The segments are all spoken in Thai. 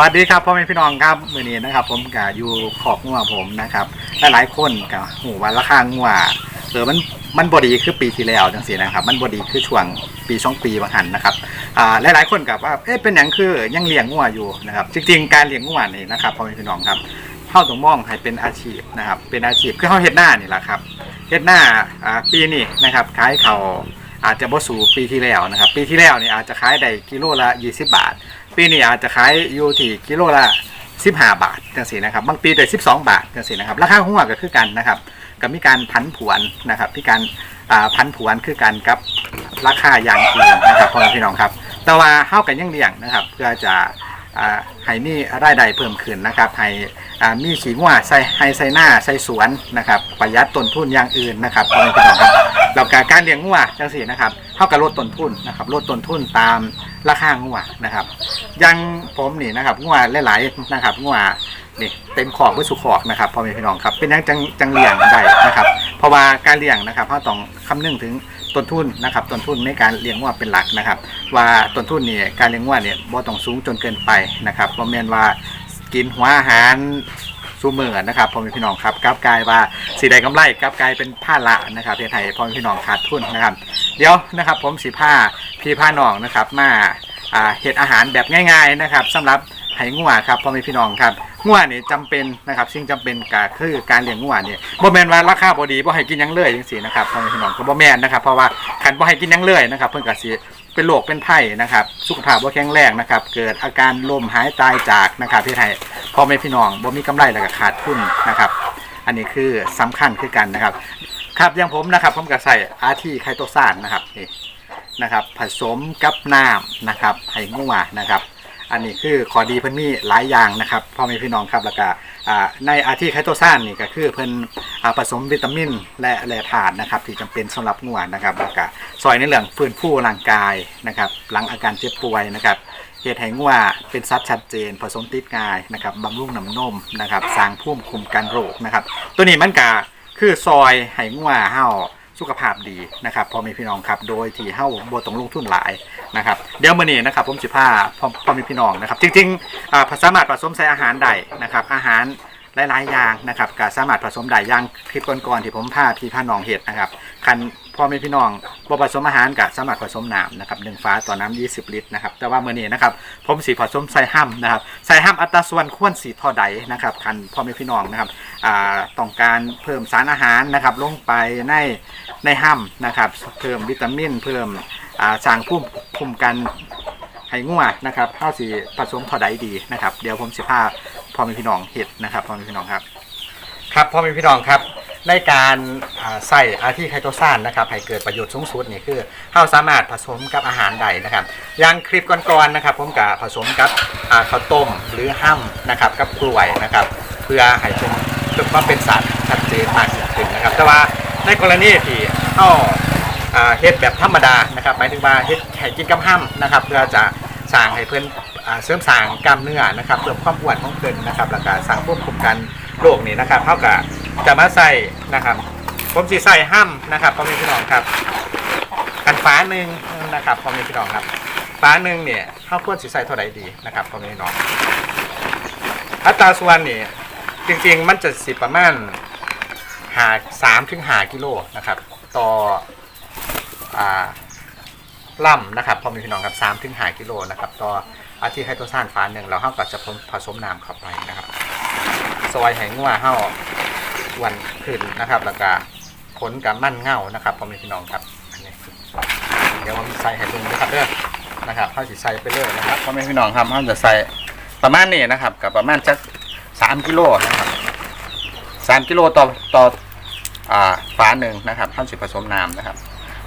วัสดีครับพ่อแม่พี่น้องครับมือนี้นะครับ ผมกับอยู่ขอบงัวผมนะครับหลายๆคนกับหูว่าราคางัวเออมันมันบดีคือปีที่แล้วจังสีนะครับ มันบดีคือช่วงปีสองปีบางหันนะครับอ่าหลายๆคนกับว่าเอ๊ะเป็นอย่างคือยังเลี้ยงงัวอยู่นะครับจริงๆการเลี้ยงงัวนี่นะครับพ่อแม่พี่น้องครับเข้าต้องมองให้เป็นอาชีพนะครับ เป็นอาชีพคือเข้าเฮ็ดหน้านี่แหละครับเฮ็ดหน้าอ่าปีนี้นะครับขายเขาอาจจะบ่สูปีที่แล้วนะครับ ปีที่แล้วนี่อาจจะขายได้กิโลละ 20 บาท ปีนี้อาจจะขายอยู่ที่กิโลละ15 บาทจังสีนะครับ บางปีได้12 บาทจังสีนะครับ ราคาหัวก็คือกันนะครับก็มีการพันผวนนะครับมีการพันผวนคือกันกับราคาอย่างอื่นนะครับพ่อแม่พี่น้องครับ แต่ว่าเฮากันยังเลี้ยงนะครับเพื่อจะให้มีรายได้เพิ่มขึ้นนะครับให้มีขี้งัวใส่ให้ใส่หน้าใส่สวนนะครับ ประหยัดต้นทุนอย่างอื่นนะครับพ่อแม่พี่น้องครับ แล้วก็การเลี้ยงงัวจังสีนะครับเท่ากับลดต้นทุนนะครับลดต้นทุนตามราคางัวนะครับยังผมนี่นะครับงัวหลายๆนะครับงัวนี่เต็มขอกไว้สุขอกนะครับพ่อแม่พี่น้องครับเป็นยังจังจังเลี้ยงได้นะครับ เพราะว่าการเลี้ยงนะครับเราต้องคำนึงถึงต้นทุนนะครับต้นทุนในการเลี้ยงงัวเป็นหลักนะครับ ว่าต้นทุนนี่การเลี้ยงงัวเนี่ยบ่ต้องสูงจนเกินไปนะครับบ่แม่นว่ากินหัวอาหาร สูเมือนะครับพ่อแม่พี่น้องครับกลับกลายว่าสีใดกำไรกลับกลายเป็นผ้าละนะครับเพื่อไทยพ่อแม่พี่น้องขาดทุนนะครับ เดี๋ยวนะครับ ผมสีผ้าพี่ผ้าน้องนะครับ มาเห็ดอาหารแบบง่าย ๆนะครับสำหรับไห้งัวครับพ่อแม่พี่น้องครับงัวนี่จำเป็นนะครับสิ่งจำเป็นก็คือการเลี้ยงงัวนี่บ่แมนว่าราคาบ่ดีบ่ให้กินยังเลยจังซี่นะครับพ่อแม่พี่น้องก็บ่แมนนะครับเพราะว่าคันบ่ให้กินยังเลยนะครับ เพิ่นก็สิเป็นโรคเป็นไข้นะครับ สุขภาพบ่แข็งแรงนะครับ เกิดอาการลมหายตายจากนะครับที่ไทย พ่อแม่พี่น้องบ่มีกำไรแล้วก็ขาดทุนนะครับ อันนี้คือสำคัญคือกันนะครับ ครับอย่างผมนะครับผมก็ใส่อาทีไคโตซานนะครับนี่นะครับ ผสมกับน้ำนะครับให้งัวนะครับ อันนี้คือขอดีเพิ่นมีหลายอย่างนะครับพ่อแม่พี่น้องครับแล้วก็อ่าในอาทิไคโตซานนี่ก็คือเพิ่นอ่าผสมวิตามินและแร่ธาตุนะครับ ที่จำเป็นสำหรับงัวนะครับแล้วก็ซอยในเรื่องฟื้นฟูร่างกายนะครับ หลังอาการเจ็บป่วยนะครับ เฮ็ดให้งัวเป็นสัดชัดเจน ผสมติดง่ายนะครับบำรุงน้ำนมนะครับสร้างภูมิคุ้มกันโรคนะครับ ตัวนี้มันก็คือซอยให้งัวเฮาสุขภาพดีนะครับพอม่พี่น้องครับ โดยที่เฮ้าบ่ต้องลงทุนหลายนะครับเดี๋ยวมื้อนี้นะครับผมสิพาพอพอม่พี่น้องนะครับ จริงๆอ่าสามารถผสมใส่อาหารได้นะครับ อาหารหลายๆอย่างนะครับก็สามารถผสมได้อย่างคลิปก่อนๆที่ผมพาพี่พาน้องเฮ็ดนะครับคัน พ่อแม่พี่น้องบ่ผสมอาหารก็สามารถผสมน้ำนะครับหนึ่งฟ้าต่อน้ำ20 ลิตรนะครับแต่ว่าเมื้อนี้นะครับผมสิผสมใส่ห้ำนะครับใส่ห้ำอัตราส่วนควรสีท่าใดนะครับคันพ่อแม่พี่น้องนะครับต้องการเพิ่มสารอาหารนะครับลงไปในในห้ำนะครับเพิ่มวิตามิน เพิ่มอ่าสร้างภูมิคุ้มกันให้งัวนะครับข้าวสีผสมเท่าใดดีนะครับ เดี๋ยวผมสิพาพ่อแม่พี่น้องเห็ดนะครับพ่อแม่พี่น้องครับ ครับพ่อแม่พี่น้องครับ ในการใส่อาที่ไคโตซานนะครับให้เกิดประโยชน์สูงสุดนี่คือข้าวสามารถผสมกับอาหารใดนะครับอย่างคลิปก่อนๆนะครับ ผมกับผสมกับข้าวต้มหรือห้ำนะครับกับกล้วยนะครับ เพื่อให้เป็นเพื่อความเป็นสารชัดเจนมากยิ่งขึ้นนะครับ แต่ว่าในกรณีที่เข้าอ่าเฮ็ดแบบธรรมดานะครับหมายถึงว่าเฮ็ดให้กินกับห้ำนะครับ เพื่อจะสร้างให้เพิ่นอ่าเสริมสร้างกล้ามเนื้อนะครับเพิ่มความอ้วนของเพิ่นนะครับแล้วก็สร้างควบคุมกันโรคนี่นะครับเท่ากับ จะมาใส่นะครับผมสิใส่ห้ำนะครับพ่อแม่พี่น้องครับกันฟ้าหนึ่งนะครับพ่อแม่พี่น้องครับฟ้าหนึ่งเนี่ยเท่าควรสิใส่เท่าไหร่ดีนะครับพ่อแม่พี่น้องอัตราส่วนนี่จริงๆมันจะสิประมาณหาสามถึงหากิโลนะครับ ต่ออ่าล่ำนะครับพอมีพี่น้องครับสามถึงหากิโลนะครับต่ออาทิไฮโตซานฟ้าหนึ่งเราเท่ากับจะผสมน้ำเข้าไปนะครับ ซอยให้งัวเห่า อ้วันขึ้นนะครับ แล้วก็ผลกับมั่นเง่านะครับพ่อแมีพี่น้องครับอันนี้เดี๋ยวผมใส่ให้ดูนะครับเด้อนะครับเข้าสิใส่ไปเลยนะครับพ่อแมีพี่น้องครับเขาจะใส่ประมาณนี้นะครับ กับประมาณจักสามกิโลนะครับสามกิโลต่อต่ออ่าฝาหนึ่งนะครับท่านสิผสมน้ำนะครับ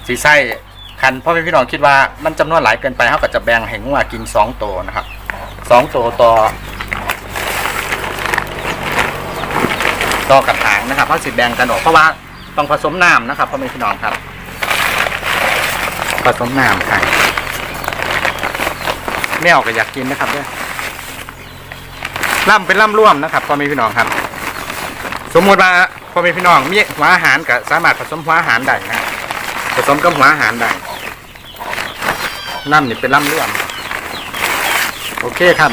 สีไส้คันพ่อแม่พี่น้องคิดว่ามันจำนวนหลายเกินไปเขาก็จะแบ่งให้งัวกินสองตัวนะครับสองตัวต่อ ต่อกระถางนะครับเขาสิแบ่งกันออกเพราะว่าต้องผสมน้ำนะครับพ่อแม่พี่น้องครับ ผสมน้ำครับแมวก็อยากกินนะครับเนี่ยล่ำเป็นล่ำร่วมนะครับพ่อแม่พี่น้องครับ สมมติว่าพ่อแม่พี่น้องมีหัวอาหารก็สามารถผสมหัวอาหารได้นะผสมกับหัวอาหารได้ล่ำนี่เป็นล่ำร่วม โอเคครับ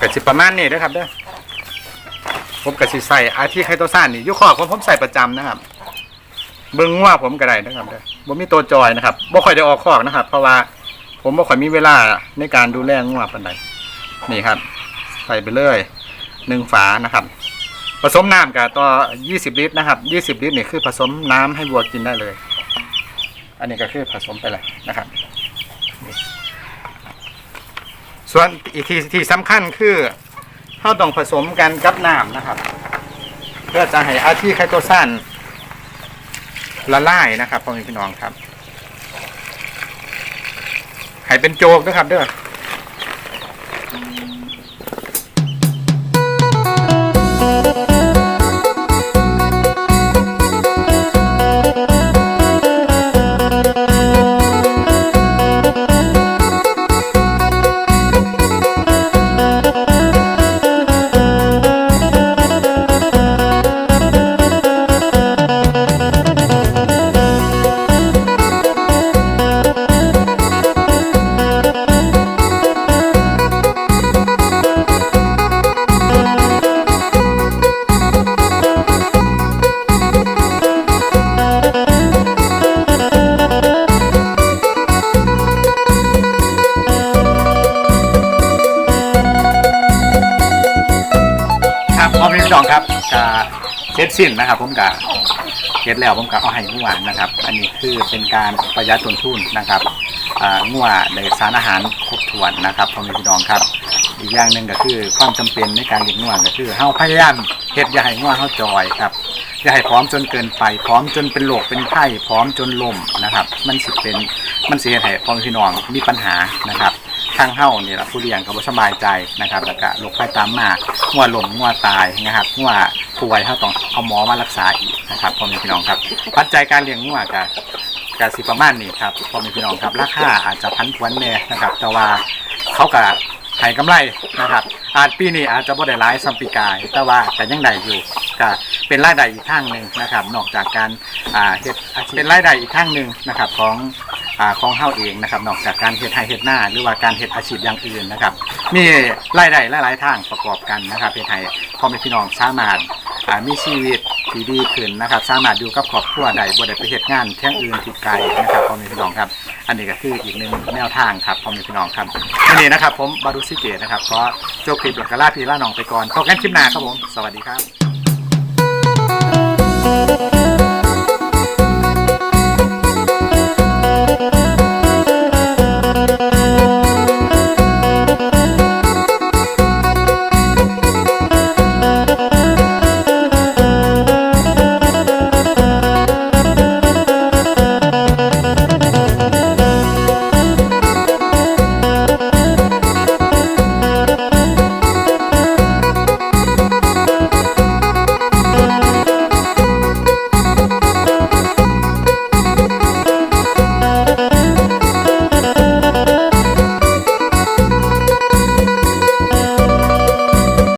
กสิประมาณนี้นะครับเด้อ ผมกสิใส่อาที่ไคโตซานนี่ยุคอกผมผมใส่ประจำนะครับเบิ้งว่าผมก็ได้นะครับเด้อผมมีตัวจอยนะครับบ่ค่อยได้ออกคอกนะครับ เพราะว่าผมบ่ค่อยมีเวลาในการดูแลงัวปานใดนี่ครับ ใส่ไปเลยหนึ่งฝานะครับ ผสมน้ำกับต่อ20ลิตรนะครับ20ลิตรนี่คือผสมน้ำให้วัวกินได้เลย อันนี้ก็คือผสมไปเลยนะครับ ส่วนอีกที่ที่สำคัญคือ เข้าต้องผสมกันกับน้ำนะครับ เพื่อจะให้อาที่ไคโตซันละลายนะครับพ่อแม่พี่น้องครับให้เป็นโจกนะครับเด้อ น้องครับกาเสร็จสิ้นนะครับ ผมกาเสร็จแล้วผมกาเอาให้งัวนะครับ อันนี้คือเป็นการประหยัดต้นทุนนะครับอ่างัวได้สารอาหารครบถ้วนนะครับพ่อแม่พี่น้องครับ อีกอย่างหนึ่งก็คือความจำเป็นในการเลี้ยงงัวก็คือเฮาพยายามเฮ็ดอย่าให้งัวเฮาจอยครับอย่าให้พร้อมจนเกินไปพร้อมจนเป็นโรคเป็นไข้พร้อมจนลมนะครับ มันสิเป็นมันเฮ็ดให้พ่อแม่พี่น้องมีปัญหานะครับ ทางเฮ้านี่แหละผู้เลี้ยงก็บ่สบายใจนะครับแล้วก็โรคไข้ตามมางัวหล่มงัวตายนะครับงัวป่วยเฮาต้องเอาหมอมารักษาอีกนะครับพ่อแม่พี่น้องครับปัจจัยการเลี้ยงงัวก็ก็สิประมาณนี้ครับพ่อแม่พี่น้องครับราคาอาจจะพันพวนแน่นะครับ แต่ว่าเขาก็ให้กำไรนะครับ อาจปีนี้อาจจะบ่ได้หลายซัมปีกาย แต่ว่าก็ยังได้อยู่ก็เป็นรายได้อีกทางหนึ่งนะครับ นอกจากการอ่าเฮ็ดอาชีพเป็นรายได้อีกทางหนึ่งนะครับของ ของเฮาเองนะครับนอกจากการเฮ็ดไร่เฮ็ดหน้า หรือว่าการเฮ็ดอาชีพอย่างอื่นนะครับมีรายได้หลายๆทางประกอบกันนะครับเฮ็ดให้พ่อแม่พี่น้องสามารถมีชีวิตที่ดีขึ้นนะครับ สามารถอยู่กับครอบครัวได้บ่ได้ไปเฮ็ดงานเที่งอื่นที่ไกลนะครับพ่อแม่พี่น้องครับ อันนี้ก็คืออีกหนึ่งแนวทางครับพ่อแม่พี่น้องครับวันนี้นะครับ ผมบารุสิเกตนะครับขอจบคลิปหลักกะลาพี่ล่าน้องไปก่อนพบกันคลิปหน้าครับผม สวัสดีครับ